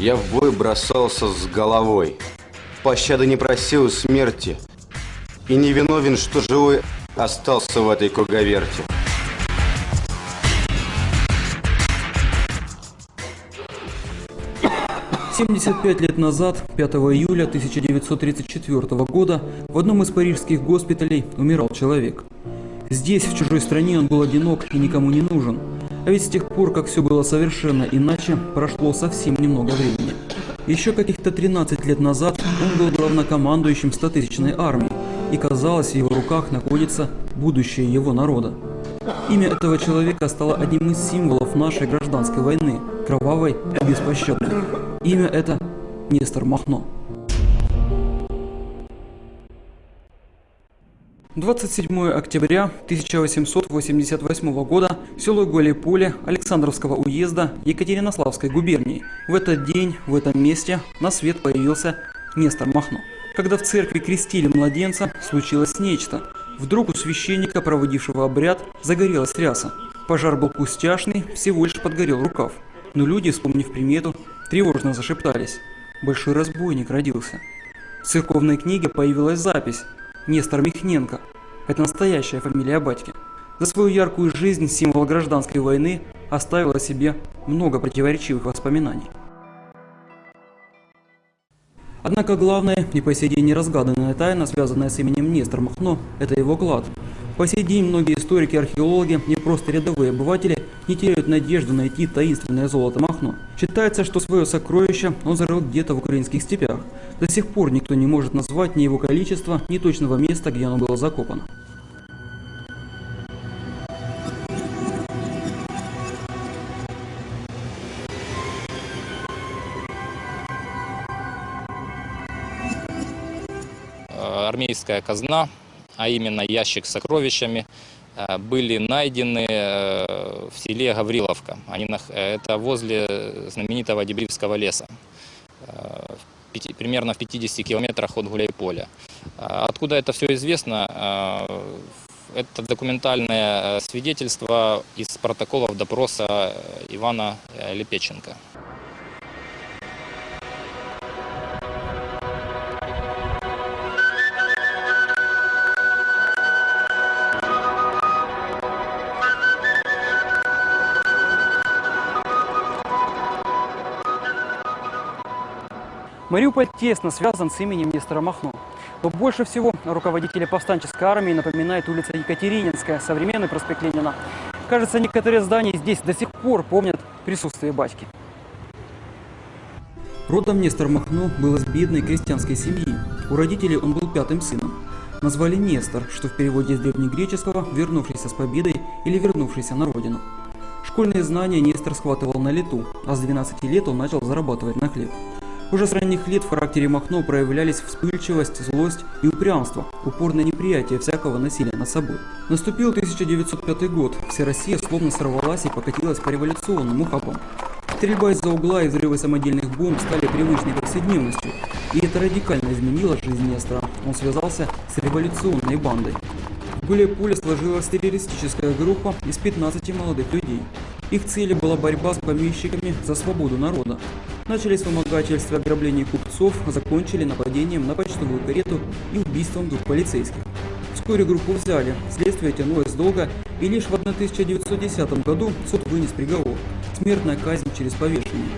Я в бой бросался с головой. Пощады не просил смерти. И не виновен, что живой остался в этой круговерте. Семьдесят пять лет назад, 5 июля 1934 года, в одном из парижских госпиталей умирал человек. Здесь, в чужой стране, он был одинок и никому не нужен. А ведь с тех пор, как все было совершенно иначе, прошло совсем немного времени. Еще каких-то 13 лет назад он был главнокомандующим 100-тысячной армии, и казалось, в его руках находится будущее его народа. Имя этого человека стало одним из символов нашей гражданской войны, кровавой и беспощадной. Имя это Нестор Махно. 27 октября 1888 года, село Голиполе Александровского уезда Екатеринославской губернии. В этот день, в этом месте на свет появился Нестор Махно. Когда в церкви крестили младенца, случилось нечто. Вдруг у священника, проводившего обряд, загорелась ряса. Пожар был пустяшный, всего лишь подгорел рукав. Но люди, вспомнив примету, тревожно зашептались. Большой разбойник родился. В церковной книге появилась запись Нестор Михненко. Это настоящая фамилия батьки. За свою яркую жизнь символ гражданской войны оставил о себе много противоречивых воспоминаний. Однако главная и по сей день неразгаданная тайна, связанная с именем Нестор Махно, это его клад. По сей день многие историки, археологи и просто рядовые обыватели не теряют надежду найти таинственное золото Махно. Считается, что свое сокровище он зарыл где-то в украинских степях. До сих пор никто не может назвать ни его количество, ни точного места, где оно было закопано. армейская казна, а именно ящик с сокровищами, э, были найдены э, в селе Гавриловка. Они, это возле знаменитого Дебривского леса, э, примерно в 50 километрах от Гуляйполя. Откуда это все известно? Это документальное свидетельство из протоколов допроса Ивана Лепеченко. Мариуполь тесно связан с именем Нестора Махно. Но больше всего руководители повстанческой армии напоминает улица Екатерининская, современный проспект Ленина. Кажется, некоторые здания здесь до сих пор помнят присутствие батьки. Родом Нестор Махно был из бедной крестьянской семьи. У родителей он был пятым сыном. Назвали Нестор, что в переводе с древнегреческого «вернувшийся с победой» или «вернувшийся на родину». Школьные знания Нестор схватывал на лету, а с 12 лет он начал зарабатывать на хлеб. Уже с ранних лет в характере Махно проявлялись вспыльчивость, злость и упрямство, упорное неприятие всякого насилия над собой. Наступил 1905 год, вся Россия словно сорвалась и покатилась по революционным ухабам. Стрельба из-за угла и взрывы самодельных бомб стали привычной повседневностью, и это радикально изменило жизнь Нестора. Он связался с революционной бандой. В Гуляй-Поле сложилась террористическая группа из 15 молодых людей. Их целью была борьба с помещиками за свободу народа. Начались вымогательства ограбления купцов, закончили нападением на почтовую карету и убийством двух полицейских. Вскоре группу взяли, следствие тянулось долго, и лишь в 1910 году суд вынес приговор – смертная казнь через повешение.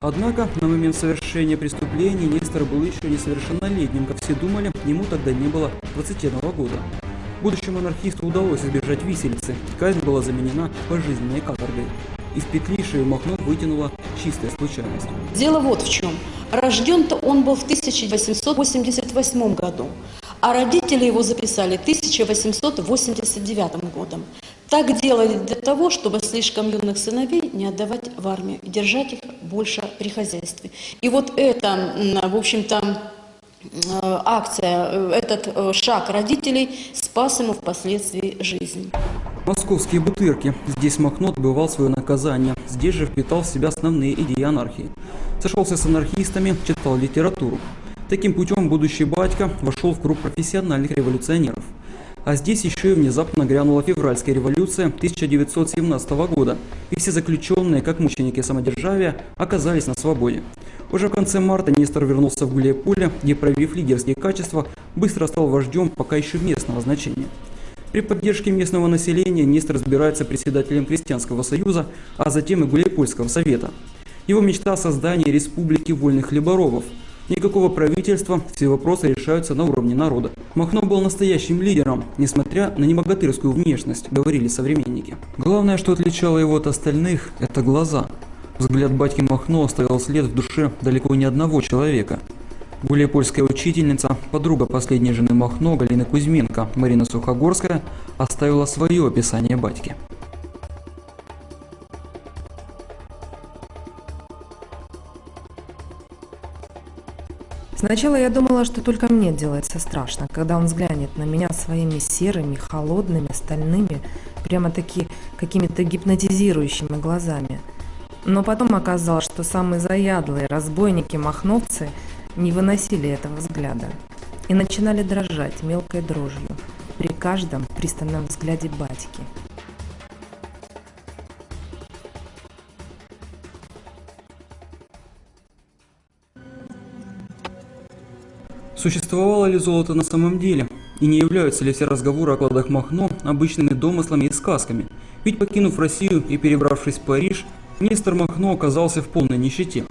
Однако на момент совершения преступления Нестор был еще несовершеннолетним, как все думали, ему тогда не было 21 года. Будущему анархисту удалось избежать виселицы, казнь была заменена пожизненной каторгой. Из петли шею Махно вытянула чистая случайность. Дело вот в чем. Рожден-то он был в 1888 году, а родители его записали 1889 годом. Так делали для того, чтобы слишком юных сыновей не отдавать в армию, держать их больше при хозяйстве. И вот это, в общем-то, э, акция, э, этот э, шаг родителей спас ему впоследствии жизнь. Московские бутырки. Здесь Махно отбывал свое наказание. Здесь же впитал в себя основные идеи анархии. Сошелся с анархистами, читал литературу. Таким путем будущий батька вошел в круг профессиональных революционеров. А здесь еще и внезапно грянула февральская революция 1917 года, и все заключенные, как мученики самодержавия, оказались на свободе. Уже в конце марта Нестор вернулся в Гуляйполе, где, проявив лидерские качества, быстро стал вождем пока еще местного значения. При поддержке местного населения Нестор избирается председателем Крестьянского союза, а затем и Гуляйпольского совета. Его мечта о республики вольных хлеборобов. Никакого правительства, все вопросы решаются на уровне народа. Махно был настоящим лидером, несмотря на небогатырскую внешность, говорили современники. Главное, что отличало его от остальных, это глаза. Взгляд батьки Махно оставил след в душе далеко не одного человека. Гуляйпольская учительница, подруга последней жены Махно, Галина Кузьменко, Марина Сухогорская, оставила свое описание батьки. Сначала я думала, что только мне делается страшно, когда он взглянет на меня своими серыми, холодными, стальными, прямо-таки какими-то гипнотизирующими глазами. Но потом оказалось, что самые заядлые разбойники-махновцы не выносили этого взгляда и начинали дрожать мелкой дрожью при каждом пристальном взгляде батьки. Существовало ли золото на самом деле? И не являются ли все разговоры о кладах Махно обычными домыслами и сказками? Ведь покинув Россию и перебравшись в Париж, Нестор Махно оказался в полной нищете.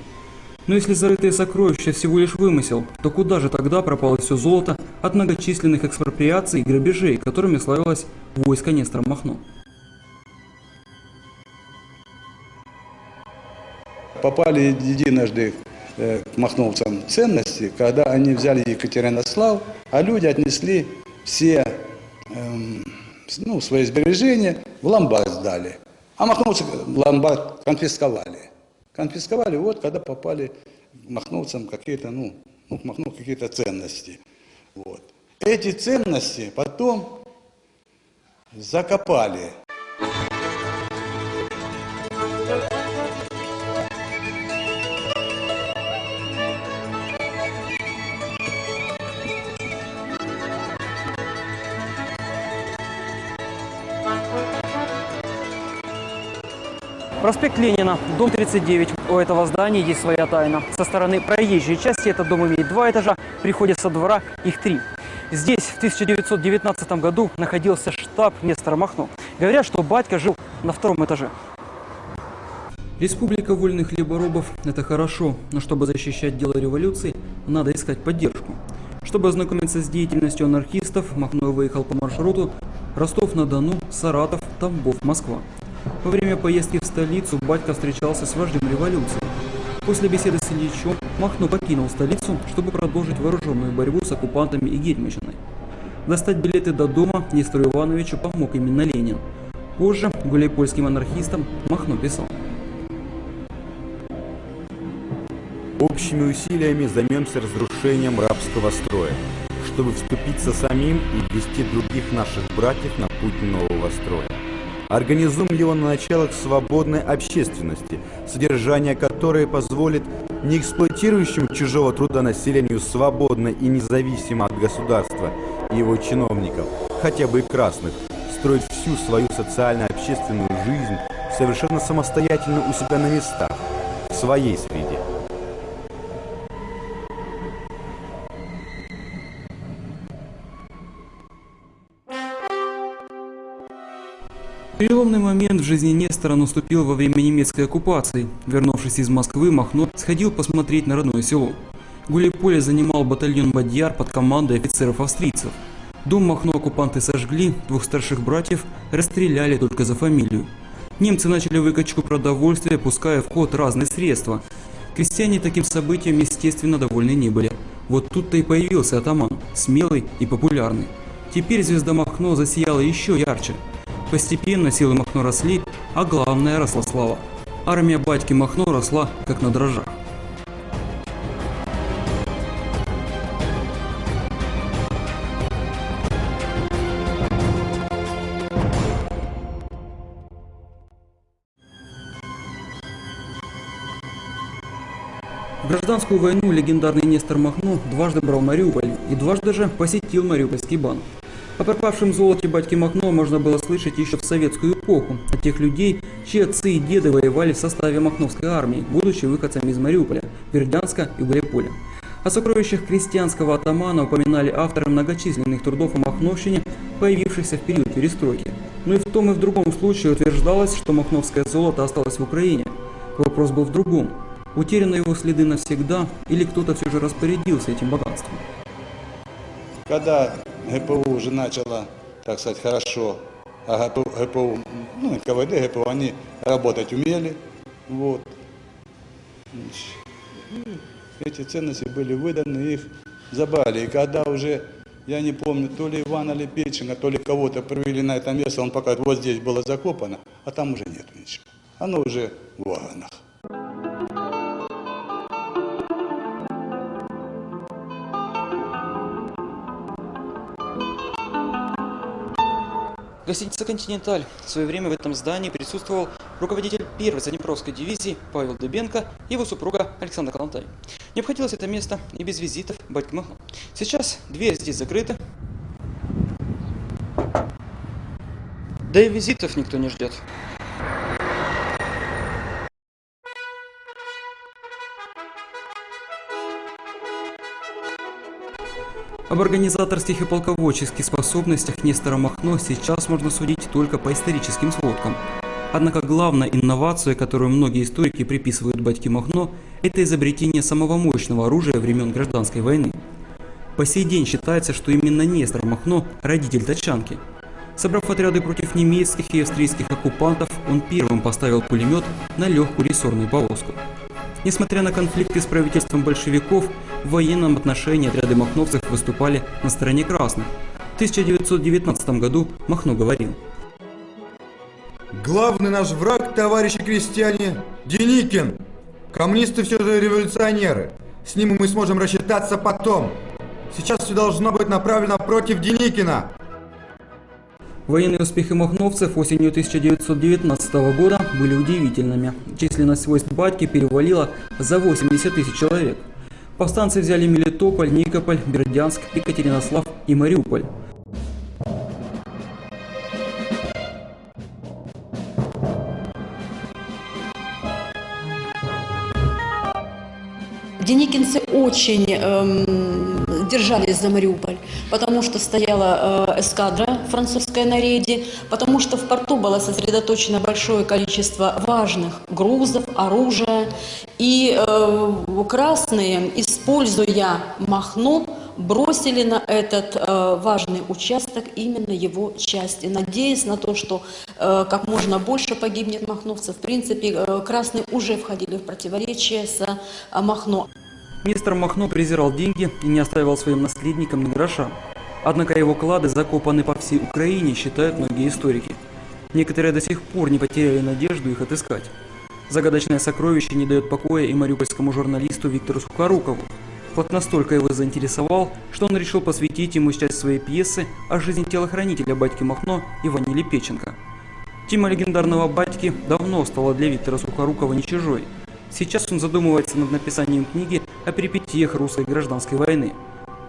Но если зарытые сокровища всего лишь вымысел, то куда же тогда пропало все золото от многочисленных экспроприаций и грабежей, которыми славилось войско Нестора Махно? попали единожды э, к махновцам ценности, когда они взяли Екатеринослав, а люди отнесли все эм, ну, свои сбережения в ломбард сдали. А махновцы ломбард конфисковали. Конфисковали, вот когда попали махновцам какие-то, ну, ну, к Махнову какие-то ценности. Вот. Эти ценности потом закопали Проспект Ленина, дом 39. У этого здания есть своя тайна. Со стороны проезжей части этот дом имеет два этажа, при со двора их три. Здесь в 1919 году находился штаб Нестора Махно. Говорят, что батька жил на втором этаже. Республика вольных хлеборобов – это хорошо, но чтобы защищать дело революции, надо искать поддержку. Чтобы ознакомиться с деятельностью анархистов, Махно выехал по маршруту Ростов-на-Дону, Саратов, Тамбов, Москва. Во время поездки в столицу батька встречался с вождем революции. После беседы с Ильичом Махно покинул столицу, чтобы продолжить вооруженную борьбу с оккупантами и Гельмичиной. Достать билеты до дома Нестору Ивановичу помог именно Ленин. Позже гуляйпольским анархистам Махно писал. Общими усилиями займемся разрушением рабского строя, чтобы вступиться самим и ввести других наших братьев на путь нового строя. Организуем его на началах свободной общественности, содержание которой позволит не эксплуатирующему чужого труда населению свободно и независимо от государства и его чиновников, хотя бы и красных, строить всю свою социально-общественную жизнь совершенно самостоятельно у себя на местах, в своей среде. Переломный момент в жизни Нестора наступил во время немецкой оккупации. Вернувшись из Москвы, Махно сходил посмотреть на родное село. Гуляйполе занимал батальон Бадьяр под командой офицеров-австрийцев. Дом Махно оккупанты сожгли, двух старших братьев расстреляли только за фамилию. Немцы начали выкачку продовольствия, пуская в ход разные средства. Крестьяне таким событием, естественно, довольны не были. Вот тут-то и появился атаман, смелый и популярный. Теперь звезда Махно засияла еще ярче. Постепенно силы Махно росли, а главное росла слава. Армия батьки Махно росла, как на дрожжах. В гражданскую войну легендарный Нестор Махно дважды брал Мариуполь и дважды же посетил Мариупольский банк. О пропавшем золоте батьки Махно можно было слышать еще в советскую эпоху от тех людей, чьи отцы и деды воевали в составе Махновской армии, будучи выходцами из Мариуполя, Бердянска и Гуляйполя. О сокровищах крестьянского атамана упоминали авторы многочисленных трудов о Махновщине, появившихся в период перестройки. Но и в том и в другом случае утверждалось, что махновское золото осталось в Украине. Вопрос был в другом. Утеряны его следы навсегда или кто-то все же распорядился этим богатством? Когда ГПУ уже начало, так сказать, хорошо, а ГПУ, ну, КВД, ГПУ, они работать умели, вот. Эти ценности были выданы, их забрали. И когда уже, я не помню, то ли Ивана Лепечина, то ли кого-то привели на это место, он пока вот здесь было закопано, а там уже нет ничего. Оно уже в органах. Гостиница «Континенталь». В свое время в этом здании присутствовал руководитель первой Заднепровской дивизии Павел Дыбенко и его супруга Александра Калантай. Не обходилось это место и без визитов батьки Махно. Сейчас дверь здесь закрыта. Да и визитов никто не ждет. Об организаторских и полководческих способностях Нестора Махно сейчас можно судить только по историческим сводкам. Однако главная инновация, которую многие историки приписывают батьке Махно, это изобретение самого мощного оружия времен Гражданской войны. По сей день считается, что именно Нестор Махно – родитель тачанки. Собрав отряды против немецких и австрийских оккупантов, он первым поставил пулемет на легкую рессорную повозку. Несмотря на конфликты с правительством большевиков, в военном отношении отряды махновцев выступали на стороне красных. В 1919 году Махно говорил. Главный наш враг, товарищи крестьяне, Деникин. Коммунисты все же революционеры. С ним мы сможем рассчитаться потом. Сейчас все должно быть направлено против Деникина. Военные успехи махновцев осенью 1919 года были удивительными. Численность войск батьки перевалила за 80 тысяч человек. Повстанцы взяли Мелитополь, Никополь, Бердянск, Екатеринослав и Мариуполь. Деникинцы очень эм, держались за Мариуполь, потому что стояла э, эскадра французская на рейде, потому что в порту было сосредоточено большое количество важных грузов, оружия. И э, красные, используя Махно, бросили на этот э, важный участок именно его части, надеясь на то, что э, как можно больше погибнет махновцев. В принципе, э, красные уже входили в противоречие с э, Махно. Мистер Махно презирал деньги и не оставил своим наследникам ни гроша. Однако его клады закопаны по всей Украине, считают многие историки. Некоторые до сих пор не потеряли надежду их отыскать. Загадочное сокровище не дает покоя и мариупольскому журналисту Виктору Сухорукову. Плат настолько его заинтересовал, что он решил посвятить ему часть своей пьесы о жизни телохранителя батьки Махно Ивана Лепеченко. Тема легендарного батьки давно стала для Виктора Сухорукова не чужой. Сейчас он задумывается над написанием книги о перипетиях русской гражданской войны.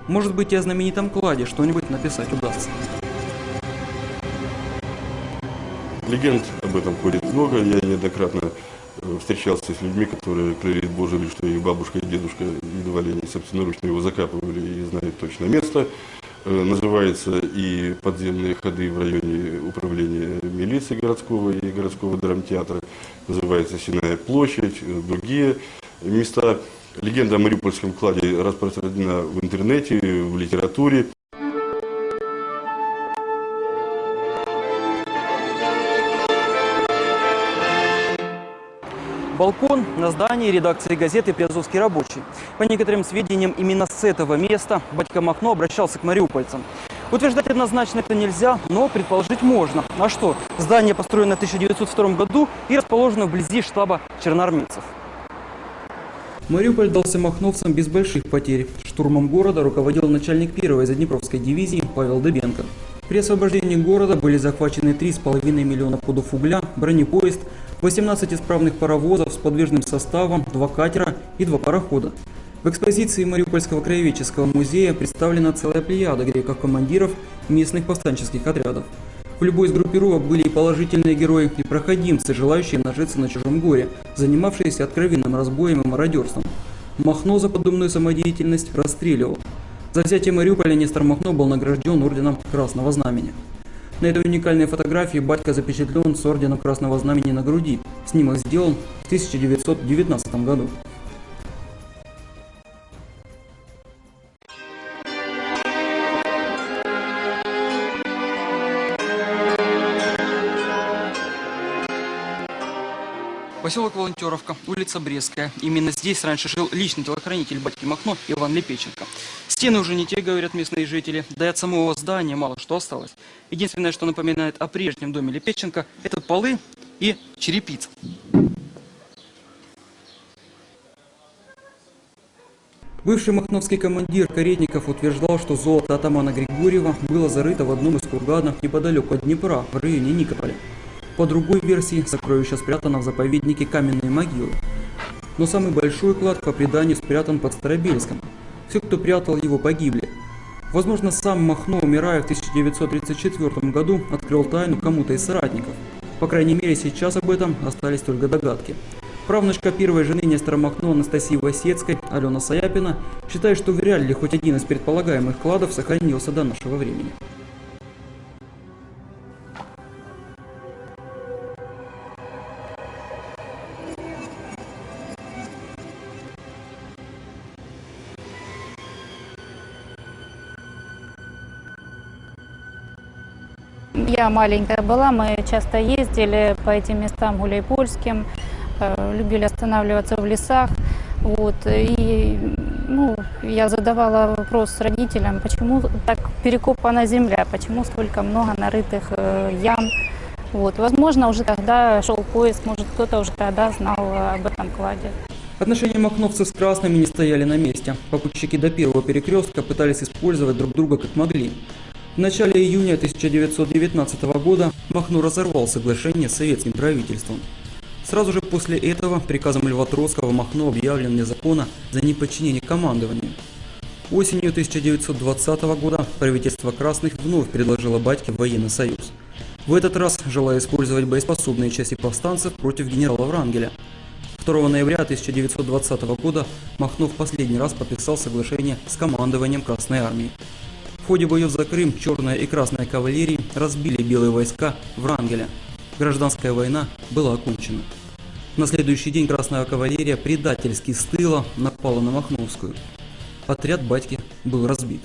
Может быть и о знаменитом кладе что-нибудь написать удастся. Легенд об этом ходит много. Я неоднократно э, встречался с людьми, которые клялись Боже, что их бабушка и дедушка едва ли не собственноручно его закапывали и знают точно место. Э, Называется и подземные ходы в районе управления милиции городского и городского драмтеатра. Называется Синая площадь, э, другие места. Легенда о Мариупольском кладе распространена в интернете, в литературе. Балкон на здании редакции газеты «Приазовский рабочий». По некоторым сведениям, именно с этого места батька Махно обращался к мариупольцам. Утверждать однозначно это нельзя, но предположить можно. А что? Здание построено в 1902 году и расположено вблизи штаба черноармейцев. Мариуполь дался махновцам без больших потерь. Штурмом города руководил начальник первой Заднепровской дивизии Павел Дыбенко. При освобождении города были захвачены 3,5 миллиона пудов угля, бронепоезд, 18 исправных паровозов с подвижным составом, два катера и два парохода. В экспозиции Мариупольского краеведческого музея представлена целая плеяда греков-командиров местных повстанческих отрядов. В любой из группировок были и положительные герои, и проходимцы, желающие нажиться на чужом горе, занимавшиеся откровенным разбоем и мародерством. Махно за подобную самодеятельность расстреливал. За взятие Мариуполя Нестор Махно был награжден орденом Красного Знамени. На этой уникальной фотографии батька запечатлен с орденом Красного Знамени на груди. Снимок сделан в 1919 году. Поселок Волонтеровка, улица Брестская. Именно здесь раньше жил личный телохранитель батьки Махно Иван Лепеченко. Стены уже не те, говорят местные жители, да и от самого здания мало что осталось. Единственное, что напоминает о прежнем доме Лепеченко, это полы и черепица. Бывший махновский командир Каретников утверждал, что золото атамана Григорьева было зарыто в одном из курганов неподалеку от Днепра, в районе Никополя. По другой версии, сокровище спрятано в заповеднике каменные могилы. Но самый большой клад по преданию спрятан под Старобельском. Все, кто прятал его, погибли. Возможно, сам Махно, умирая в 1934 году, открыл тайну кому-то из соратников. По крайней мере, сейчас об этом остались только догадки. Правнучка первой жены Нестора Махно Анастасии Васецкой, Алена Саяпина, считает, что вряд ли хоть один из предполагаемых кладов сохранился до нашего времени. Я маленькая была, мы часто ездили по этим местам гуляйпольским, э, любили останавливаться в лесах. Вот, и ну, я задавала вопрос родителям, почему так перекопана земля, почему столько много нарытых э, ям. Вот, возможно, уже тогда шел поиск, может, кто-то уже тогда знал об этом кладе. Отношения махновцев с красными не стояли на месте. Попутчики до первого перекрестка пытались использовать друг друга как могли. В начале июня 1919 года Махно разорвал соглашение с советским правительством. Сразу же после этого приказом Льва Троцкого Махно объявлен вне закона за неподчинение командованию. Осенью 1920 года правительство Красных вновь предложило Батьке военный союз. В этот раз желая использовать боеспособные части повстанцев против генерала Врангеля. 2 ноября 1920 года Махно в последний раз подписал соглашение с командованием Красной Армии. В ходе боев за Крым черная и красная кавалерии разбили белые войска Врангеля. Гражданская война была окончена. На следующий день красная кавалерия предательски с тыла напала на Махновскую. Отряд батьки был разбит.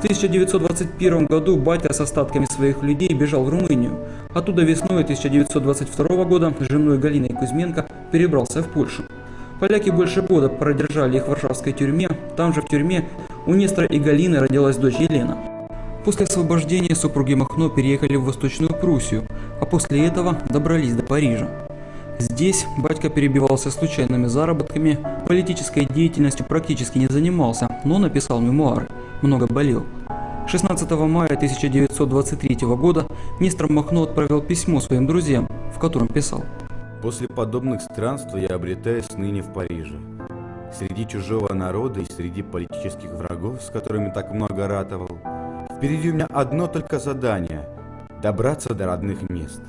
1921 году батя с остатками своих людей бежал в Румынию. Оттуда весной 1922 года с женой Галиной Кузьменко перебрался в Польшу. Поляки больше года продержали их в Варшавской тюрьме. Там же в тюрьме у Нестора и Галины родилась дочь Елена. После освобождения супруги Махно переехали в Восточную Пруссию, а после этого добрались до Парижа. Здесь батька перебивался случайными заработками, политической деятельностью практически не занимался, но написал мемуары – много болел. 16 мая 1923 года Нестор Махно отправил письмо своим друзьям, в котором писал. После подобных странствий я обретаюсь ныне в Париже. Среди чужого народа и среди политических врагов, с которыми так много ратовал, впереди у меня одно только задание – добраться до родных мест.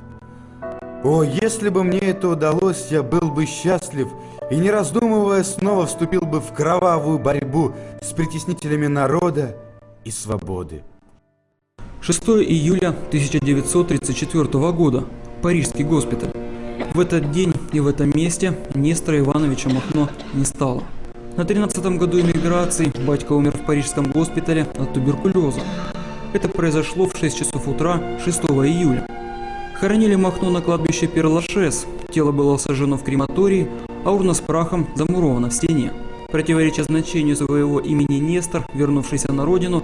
О, если бы мне это удалось, я был бы счастлив и, не раздумывая, снова вступил бы в кровавую борьбу с притеснителями народа и свободы. 6 июля 1934 года. Парижский госпиталь. В этот день и в этом месте Нестора Ивановича Махно не стало. На 13 году эмиграции батька умер в парижском госпитале от туберкулеза. Это произошло в 6 часов утра 6 июля. Хоронили Махно на кладбище Перлашес. Тело было сожжено в крематории, а урна с прахом замурована в стене. Противореча значению своего имени Нестор, вернувшийся на родину,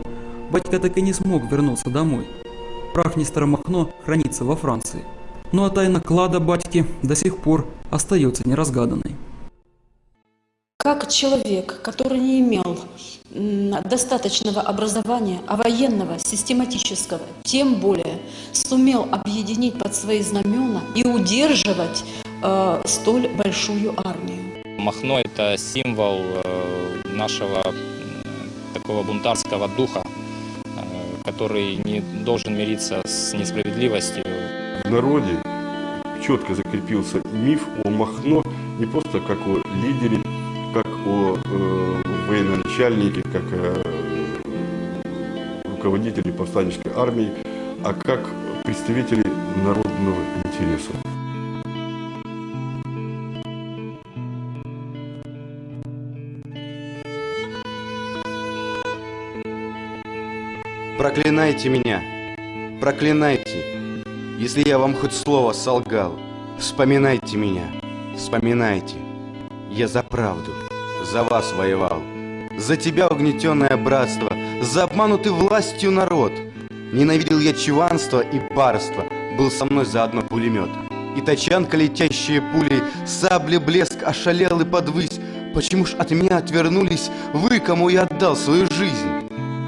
батька так и не смог вернуться домой. Прах Нестора Махно хранится во Франции. Ну а тайна клада батьки до сих пор остается неразгаданной. Как человек, который не имел достаточного образования, а военного, систематического, тем более сумел объединить под свои знамена и удерживать э, столь большую армию. Махно – это символ э, нашего м, такого бунтарского духа, э, который не должен мириться с несправедливостью. В народе четко закрепился миф о Махно не просто как о лидере, как о э, военачальнике, как о руководителе повстанческой армии, а как представители народного интереса. Проклинайте меня, проклинайте, если я вам хоть слово солгал. Вспоминайте меня, вспоминайте. Я за правду, за вас воевал. За тебя угнетенное братство, за обманутый властью народ. Ненавидел я чванство и барство, был со мной заодно пулемет. И тачанка, летящие пулей, сабли блеск ошалел и подвысь. Почему ж от меня отвернулись вы, кому я отдал свою жизнь?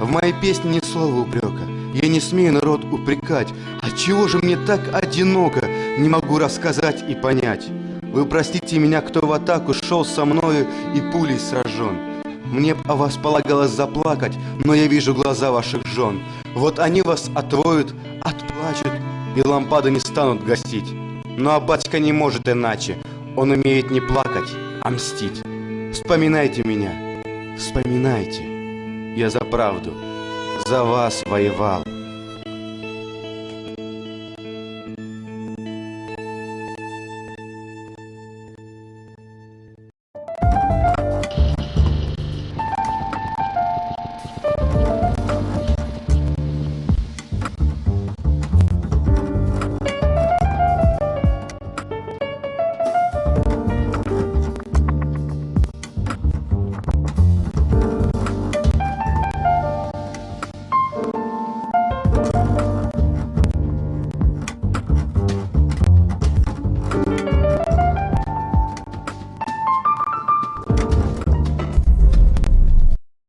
В моей песне ни слова упрека. Я не смею народ упрекать. А чего же мне так одиноко? Не могу рассказать и понять. Вы простите меня, кто в атаку шел со мною и пулей сражен. Мне о вас полагалось заплакать, но я вижу глаза ваших жен. Вот они вас отвоют, отплачут, и лампады не станут гасить. Ну а батька не может иначе. Он умеет не плакать, а мстить. Вспоминайте меня, вспоминайте. Я за правду, за вас воевал.